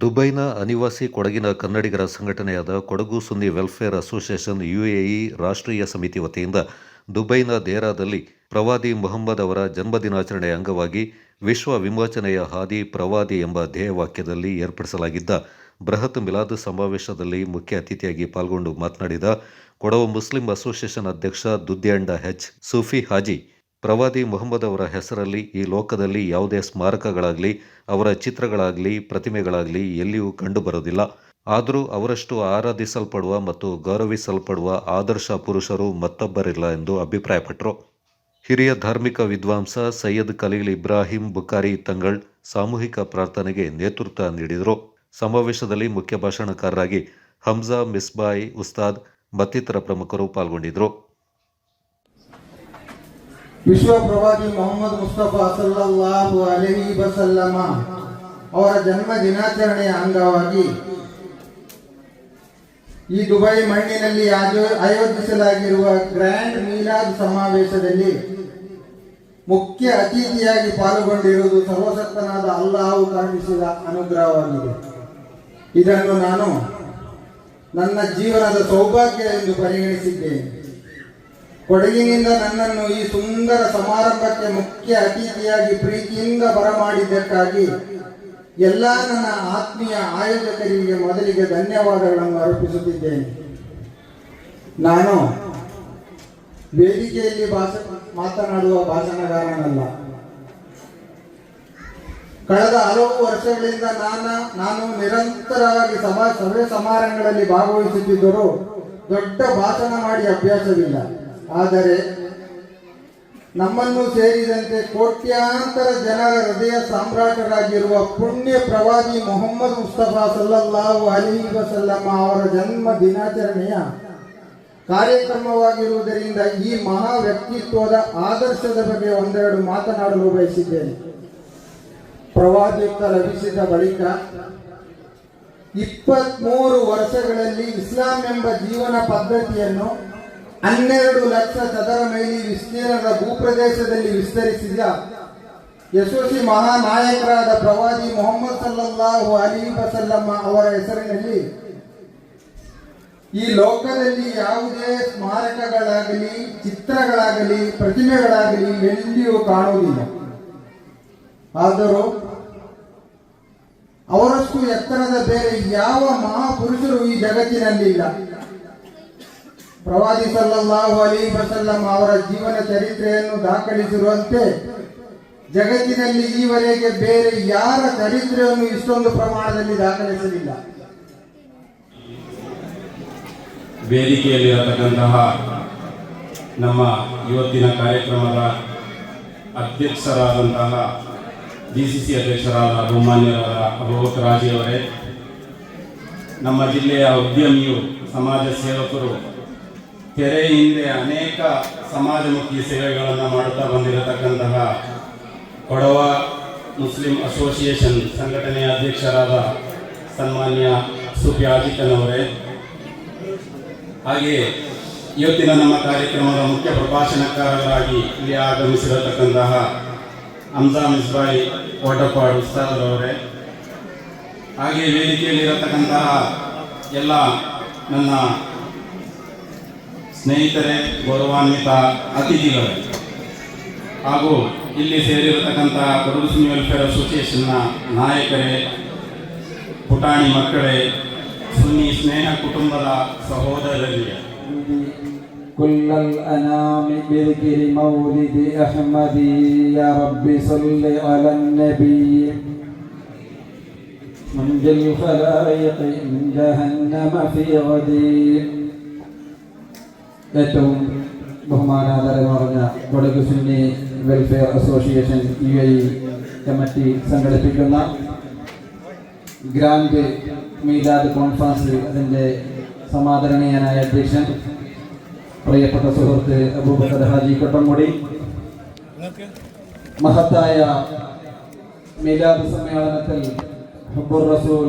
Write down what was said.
ದುಬೈನ ಅನಿವಾಸಿ ಕೊಡಗಿನ ಕನ್ನಡಿಗರ ಸಂಘಟನೆಯಾದ Kodagu Sunni welfare association UAE ರಾಷ್ಟ್ರೀಯ ಸಮಿತಿ ವತಿಯಿಂದ ದುಬೈನ ದೇರಾದಲ್ಲಿ ಪ್ರವಾದಿ ಮೊಹಮ್ಮದ್ ಅವರ ಜನ್ಮದಿನಾಚರಣೆಯ ಅಂಗವಾಗಿ ವಿಶ್ವ ವಿಮೋಚನೆಯ ಹಾದಿ ಪ್ರವಾದಿ ಎಂಬ ಧ್ಯೇಯವಾಕ್ಯದಲ್ಲಿ ಏರ್ಪಡಿಸಲಾಗಿದ್ದ ಬೃಹತ್ ಮಿಲಾದ್ ಸಮಾವೇಶದಲ್ಲಿ ಮುಖ್ಯ ಅತಿಥಿಯಾಗಿ ಪಾಲ್ಗೊಂಡು ಮಾತನಾಡಿದ ಕೊಡವ ಮುಸ್ಲಿಂ ಅಸೋಸಿಯೇಷನ್ ಅಧ್ಯಕ್ಷ ದುದ್ಯಾಂಡ ಹೆಚ್ ಸೂಫಿ ಹಾಜಿ ಪ್ರವಾದಿ ಮೊಹಮ್ಮದ್ ಅವರ ಹೆಸರಲ್ಲಿ ಈ ಲೋಕದಲ್ಲಿ ಯಾವುದೇ ಸ್ಮಾರಕಗಳಾಗಲಿ, ಅವರ ಚಿತ್ರಗಳಾಗಲಿ, ಪ್ರತಿಮೆಗಳಾಗಲಿ ಎಲ್ಲಿಯೂ ಕಂಡುಬರುವುದಿಲ್ಲ. ಆದರೂ ಅವರಷ್ಟು ಆರಾಧಿಸಲ್ಪಡುವ ಮತ್ತು ಗೌರವಿಸಲ್ಪಡುವ ಆದರ್ಶ ಪುರುಷರು ಮತ್ತೊಬ್ಬರಿಲ್ಲ ಎಂದು ಅಭಿಪ್ರಾಯಪಟ್ಟರು. ಹಿರಿಯ ಧಾರ್ಮಿಕ ವಿದ್ವಾಂಸ ಸೈಯದ್ ಖಲೀಲ್ ಇಬ್ರಾಹಿಂ ಬುಖಾರಿ ತಂಗಳ್ ಸಾಮೂಹಿಕ ಪ್ರಾರ್ಥನೆಗೆ ನೇತೃತ್ವ ನೀಡಿದರು. ಸಮಾವೇಶದಲ್ಲಿ ಮುಖ್ಯ ಭಾಷಣಕಾರರಾಗಿ ಹಮ್ಜಾ ಮಿಸ್ಬಾಯಿ ಉಸ್ತಾದ್ ಮತ್ತಿತರ ಪ್ರಮುಖರು ಪಾಲ್ಗೊಂಡಿದ್ದರು. ವಿಶ್ವ ಪ್ರವಾದಿ ಮೊಹಮ್ಮದ್ ಮುಸ್ತಫಾ ಸಲ್ಲಲ್ಲಾಹು ಅಲೈಹಿ ವಸಲ್ಲಮ ಅವರ ಜನ್ಮ ದಿನಾಚರಣೆಯ ಅಂಗವಾಗಿ ಈ ದುಬೈ ಮಣ್ಣಿನಲ್ಲಿ ಆಯೋ- ಆಯೋಜಿಸಲಾಗಿರುವ ಗ್ರ್ಯಾಂಡ್ ಮೀಲಾದ್ ಸಮಾವೇಶದಲ್ಲಿ ಮುಖ್ಯ ಅತಿಥಿಯಾಗಿ ಪಾಲ್ಗೊಂಡಿರುವುದು ಸರ್ವಸತ್ತನಾದ ಅಲ್ಲಾಹು ಕಾಣಿಸಿದ ಅನುಗ್ರಹವಾಗಿದೆ. ಇದನ್ನು ನಾನು ನನ್ನ ಜೀವನದ ಸೌಭಾಗ್ಯ ಎಂದು ಪರಿಗಣಿಸಿದ್ದೇನೆ. ಕೊಡಗಿನಿಂದ ನನ್ನನ್ನು ಈ ಸುಂದರ ಸಮಾರಂಭಕ್ಕೆ ಮುಖ್ಯ ಅತಿಥಿಯಾಗಿ ಪ್ರೀತಿಯಿಂದ ಬರಮಾಡಿದ್ದಕ್ಕಾಗಿ ಎಲ್ಲ ನನ್ನ ಆತ್ಮೀಯ ಆಯೋಜಕರಿಗೆ ಮೊದಲಿಗೆ ಧನ್ಯವಾದಗಳನ್ನು ಅರ್ಪಿಸುತ್ತಿದ್ದೇನೆ. ನಾನು ವೇದಿಕೆಯಲ್ಲಿ ಭಾಷ ಮಾತನಾಡುವ ಭಾಷಣಗಾರನಲ್ಲ. ಕಳೆದ ಹಲವು ವರ್ಷಗಳಿಂದ ನಾನು ನಾನು ನಿರಂತರವಾಗಿ ಸಭಾ ಸಭೆ ಸಮಾರಂಭಗಳಲ್ಲಿ ಭಾಗವಹಿಸುತ್ತಿದ್ದರೂ ದೊಡ್ಡ ಭಾಷಣ ಮಾಡಿ ಅಭ್ಯಾಸವಿಲ್ಲ. ಆದರೆ ನಮ್ಮನ್ನು ಸೇರಿದಂತೆ ಕೋಟ್ಯಾಂತರ ಜನರ ಹೃದಯ ಸಾಮ್ರಾಟರಾಗಿರುವ ಪುಣ್ಯ ಪ್ರವಾದಿ ಮೊಹಮ್ಮದ್ ಮುಸ್ತಫಾ ಸಲ್ಲಲ್ಲಾಹು ಅಲಿ ವಸಲ್ಲಮ್ಮ ಅವರ ಜನ್ಮ ದಿನಾಚರಣೆಯ ಕಾರ್ಯಕ್ರಮವಾಗಿರುವುದರಿಂದ ಈ ಮಹಾ ವ್ಯಕ್ತಿತ್ವದ ಆದರ್ಶದ ಬಗ್ಗೆ ಒಂದೆರಡು ಮಾತನಾಡಲು ಬಯಸಿದ್ದೇನೆ. ಪ್ರವಾದಿತ್ವ ಲಭಿಸಿದ ಬಳಿಕ ಇಪ್ಪತ್ಮೂರು ವರ್ಷಗಳಲ್ಲಿ ಇಸ್ಲಾಂ ಎಂಬ ಜೀವನ ಪದ್ಧತಿಯನ್ನು ಹನ್ನೆರಡು ಲಕ್ಷ ಚದರ ಮೈಲಿ ವಿಸ್ತೀರ್ಣದ ಭೂಪ್ರದೇಶದಲ್ಲಿ ವಿಸ್ತರಿಸಿದ ಯಶಸ್ವಿ ಮಹಾನಾಯಕರಾದ ಪ್ರವಾದಿ ಮೊಹಮ್ಮದ್ ಸಲ್ಲಲ್ಲಾಹು ಅಲಿ ವಸಲ್ಲಮ್ಮ ಅವರ ಹೆಸರಿನಲ್ಲಿ ಈ ಲೋಕದಲ್ಲಿ ಯಾವುದೇ ಸ್ಮಾರಕಗಳಾಗಲಿ, ಚಿತ್ರಗಳಾಗಲಿ, ಪ್ರತಿಮೆಗಳಾಗಲಿ ಎಲ್ಲಿಯೂ ಕಾಣುವುದಿಲ್ಲ. ಆದರೂ ಅವರಷ್ಟು ಎತ್ತರದ ಬೇರೆ ಯಾವ ಮಹಾಪುರುಷರು ಈ ಜಗತ್ತಿನಲ್ಲಿಲ್ಲ. ಪ್ರವಾದಿ ಸಲ್ಲಲ್ಲಾಹು ಅಲಿ ವಸಲ್ಲಂ ಅವರ ಜೀವನ ಚರಿತ್ರೆಯನ್ನು ದಾಖಲಿಸಿರುವಂತೆ ಜಗತ್ತಿನಲ್ಲಿ ಈವರೆಗೆ ಬೇರೆ ಯಾರ ಚರಿತ್ರೆಯನ್ನು ಇಷ್ಟೊಂದು ಪ್ರಮಾಣದಲ್ಲಿ ದಾಖಲಿಸಲಿಲ್ಲ. ವೇದಿಕೆಯಲ್ಲಿರತಕ್ಕಂತಹ ನಮ್ಮ ಇವತ್ತಿನ ಕಾರ್ಯಕ್ರಮದ ಅಧ್ಯಕ್ಷರಾದಂತಹ ಡಿ ಸಿ ಸಿ ಅಧ್ಯಕ್ಷರಾದ ಬಹುಮಾನ್ಯರಾದ ಅಭೋಕ್ ರಾಜಿಯವರೇ ನಮ್ಮ ಜಿಲ್ಲೆಯ ಉದ್ಯಮಿಯು, ಸಮಾಜ ಸೇವಕರು ತೆರೆ ಹಿಂದೆ ಅನೇಕ ಸಮಾಜಮುಖಿ ಸೇವೆಗಳನ್ನು ಮಾಡುತ್ತಾ ಬಂದಿರತಕ್ಕಂತಹ ಕೊಡವ ಮುಸ್ಲಿಂ ಅಸೋಸಿಯೇಷನ್ ಸಂಘಟನೆಯ ಅಧ್ಯಕ್ಷರಾದ ಸನ್ಮಾನ್ಯ ಅವರೇ. ಹಾಗೆಯೇ ಇವತ್ತಿನ ನಮ್ಮ ಕಾರ್ಯಕ್ರಮದ ಮುಖ್ಯ ಪ್ರಭಾಷಣಕಾರರಾಗಿ ಇಲ್ಲಿ ಆಗಮಿಸಿರತಕ್ಕಂತಹ ಹಮ್ಜಾ ಮಿಸ್ಬಾಯಿ ವಾಟಪಾಡ್ ಉಸ್ತಾದರವರೇ ಹಾಗೆಯೇ ವೇದಿಕೆಯಲ್ಲಿರತಕ್ಕಂತಹ ಎಲ್ಲ ನನ್ನ ಸ್ನೇಹಿತರೇ ಗೌರವಾನ್ವಿತ ಅತಿಥಿಗಳೇ ಹಾಗೂ ಇಲ್ಲಿ ಸೇರಿರತಕ್ಕಂತಹ ಕೊಡಗು ಸುನ್ನಿ ವೆಲ್ಫೇರ್ ಅಸೋಸಿಯೇಷನ್ನ ನಾಯಕರೇ ಪುಟಾಣಿ ಮಕ್ಕಳೇ ಸುನ್ನಿ ಸ್ನೇಹ ಕುಟುಂಬದ ಸಹೋದರರಿಗೆ كل الأنام بذكر مولد أحمد يا رب صل على النبي منجي الخلائق من جهنم في غدي ഏറ്റവും ബഹുമാനാദരം പറഞ്ഞ Sunni welfare association U A committee സംഘടിപ്പിക്കുന്ന ഗ്രാൻഡ് മീലാദ് കോൺഫറൻസ് അതിന്റെ സമാദരണീയനായ അധ്യക്ഷൻ പ്രിയപ്പെട്ട സുഹൃത്ത് അബൂബക്കർ ഹാജി കൊട്ടംകുടി. മഹത്തായ മീലാദ് സമ്മേളനത്തിൽ ഹബ്ബുർ റസൂൽ